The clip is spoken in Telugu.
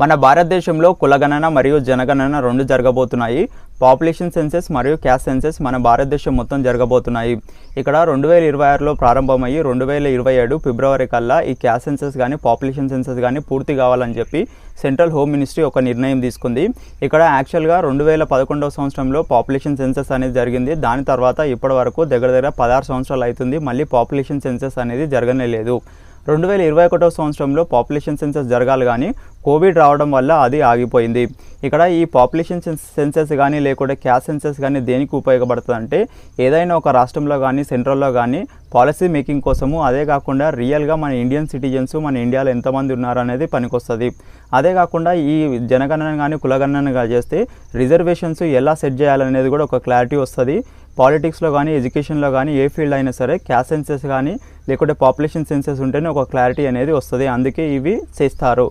మన భారతదేశంలో కులగణన మరియు జనగణన రెండు జరగబోతున్నాయి. పాపులేషన్ సెన్సెస్ మరియు క్యాస్ట్ సెన్సెస్ మన భారతదేశం మొత్తం జరగబోతున్నాయి. ఇక్కడ రెండు వేల ఇరవై ఆరులో ప్రారంభమయ్యి రెండు వేల ఇరవై ఏడు ఫిబ్రవరి కల్లా ఈ క్యాస్ట్ సెన్సెస్ కానీ పాపులేషన్ సెన్సెస్ కానీ పూర్తి కావాలని చెప్పి సెంట్రల్ హోమ్ మినిస్ట్రీ ఒక నిర్ణయం తీసుకుంది. ఇక్కడ యాక్చువల్గా రెండు వేల పదకొండవ సంవత్సరంలో పాపులేషన్ సెన్సెస్ అనేది జరిగింది. దాని తర్వాత ఇప్పటి వరకు దగ్గర దగ్గర పదహారు సంవత్సరాలు అవుతుంది. మళ్ళీ పాపులేషన్ సెన్సెస్ అనేది జరగనే లేదు. రెండు వేల ఇరవై ఒకటో సంవత్సరంలో పాపులేషన్ సెన్సెస్ జరగాలి కానీ కోవిడ్ రావడం వల్ల అది ఆగిపోయింది. ఇక్కడ ఈ పాపులేషన్ సెన్సెస్ కానీ లేకుంటే క్యాష్ సెన్సెస్ కానీ దేనికి ఉపయోగపడుతుంది అంటే ఏదైనా ఒక రాష్ట్రంలో కానీ సెంట్రల్లో కానీ పాలసీ మేకింగ్ కోసము అదే కాకుండా రియల్గా మన ఇండియన్ సిటిజన్స్ మన ఇండియాలో ఎంతమంది ఉన్నారు అనేది పనికొస్తుంది. అదే కాకుండా ఈ జనగణన కానీ కులగణన చేస్తే రిజర్వేషన్స్ ఎలా సెట్ చేయాలనేది కూడా ఒక క్లారిటీ వస్తుంది. పాలిటిక్స్లో కానీ ఎడ్యుకేషన్లో కానీ ఏ ఫీల్డ్ అయినా సరే క్యాస్ట్ సెన్సెస్ కానీ లేకుంటే పాపులేషన్ సెన్సెస్ ఉంటేనే ఒక క్లారిటీ అనేది వస్తుంది. అందుకే ఇవి చేస్తారు.